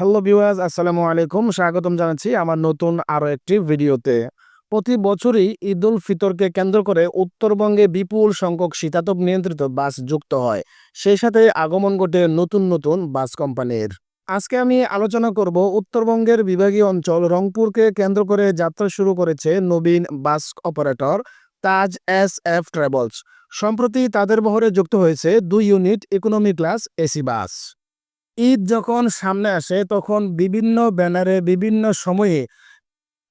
Hello viewers আসসালামু আলাইকুম। স্বাগতম জানাচ্ছি আমার নতুন আরও একটি ভিডিওতে। প্রতি বছরই ঈদ উল ফিতরকে কেন্দ্র করে উত্তরবঙ্গে বিপুল সংখ্যক শীতাতপ নিয়ন্ত্রিত বাস যুক্ত হয়। সেই সাথে আগমন ঘটে নতুন নতুন বাস কোম্পানির। আজকে আমি আলোচনা করব উত্তরবঙ্গের বিভাগীয় অঞ্চল রংপুরকে কেন্দ্র করে যাত্রা শুরু করেছে নবীন bus operator Taj S F travels. সম্প্রতি তাদের বহরে যুক্ত হয়েছে দুই unit economy class AC bus. Eid যখন সামনে আসে, তখন বিভিন্ন ব্যানারে, বিভিন্ন সময়ে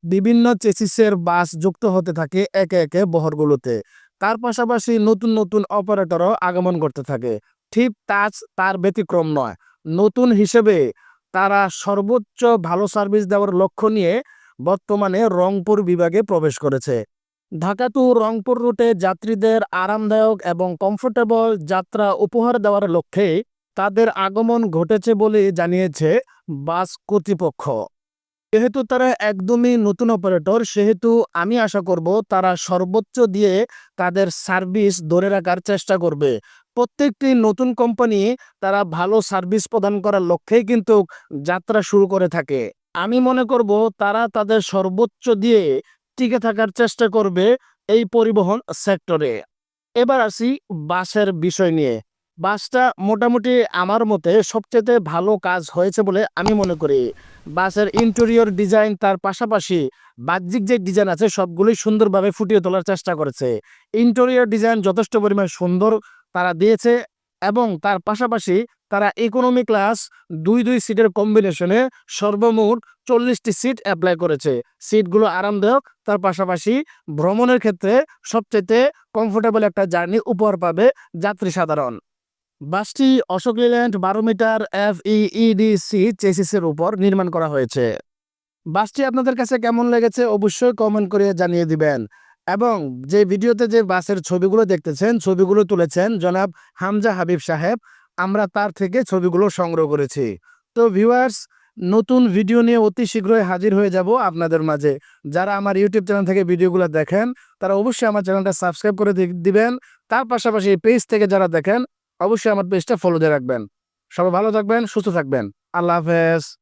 বিভিন্ন চেসিসের বাস যুক্ত হতে থাকে একে একে বহরগুলোতে। তার পাশাপাশি নতুন নতুন অপারেটরও আগমন করতে থাকে। ঠিক তাজ তার ব্যতিক্রম নয়। নতুন হিসেবে তারা সর্বোচ্চ ভালো সার্ভিস দেওয়ার লক্ষ্য নিয়ে বর্তমানে রংপুর বিভাগে প্রবেশ করেছে। ঢাকা টু রংপুর রুটে যাত্রীদের আরামদায়ক এবং কমফোর্টেবল যাত্রা উপহার দেওয়ার লক্ষ্যে তাদের আগমন ঘটেছে বলে জানিয়েছে বাস কর্তৃপক্ষ। যেহেতু তারা একদমই নতুন অপারেটর সেহেতু আমি আশা করব তারা সর্বোচ্চ দিয়ে তাদের সার্ভিস ধরে রাখার চেষ্টা করবে। প্রত্যেকটি নতুন কোম্পানি তারা ভালো সার্ভিস প্রদান করার লক্ষ্যেই কিন্তু যাত্রা শুরু করে থাকে। আমি মনে করব তারা তাদের সর্বোচ্চ দিয়ে টিকে থাকার চেষ্টা করবে এই পরিবহন সেক্টরে এবার আসি বাসের বিষয় নিয়ে। বাসটা মোটামুটি আমার মতে সবচেয়ে ভালো কাজ হয়েছে বলে আমি মনে করি। বাসের ইন্টেরিয়র ডিজাইন তার পাশাপাশি বাহ্যিক যে ডিজাইন আছে সবগুলোই সুন্দরভাবে ফুটিয়ে তোলার চেষ্টা করেছে। ইন্টেরিয়র ডিজাইন যথেষ্ট পরিমাণ সুন্দর তারা দিয়েছে এবং তার পাশাপাশি তারা ইকোনমি ক্লাস দুই দুই সিটের কম্বিনেশনে সর্বমোট চল্লিশটি সিট অ্যাপ্লাই করেছে। সিটগুলো আরামদায়ক, তার পাশাপাশি ভ্রমণের ক্ষেত্রে সবচেয়ে কমফোর্টেবল একটা জার্নি উপহার পাবে যাত্রী সাধারণ। বাসটি অশোক লিল্যান্ড বারো মিটার এফ ইডিসি চেসিসের উপর নির্মাণ করা হয়েছে। বাসটি আপনাদের কাছে কেমন লেগেছে অবশ্যই কমেন্ট করে জানিয়ে দিবেন। এবং যে ভিডিওতে যে বাসের ছবিগুলো দেখতেছেন, ছবিগুলো তুলেছেন জনাব হামজা হাবিব সাহেব, আমরা তার থেকে ছবিগুলো সংগ্রহ করেছি। তো ভিউয়ার্স নতুন ভিডিও নিয়ে অতি শীঘ্রই হাজির হয়ে যাব আপনাদের মাঝে। যারা আমার ইউটিউব চ্যানেল থেকে ভিডিওগুলো দেখেন, তারা অবশ্যই আমার চ্যানেলটা সাবস্ক্রাইব করে দিবেন। তার পাশাপাশি পেজ থেকে যারা দেখেন অবশ্যই আমার পেজটা ফলো দিয়ে রাখবেন। সবাই ভালো থাকবেন সুস্থ থাকবেন। আল্লাহ হাফেজ।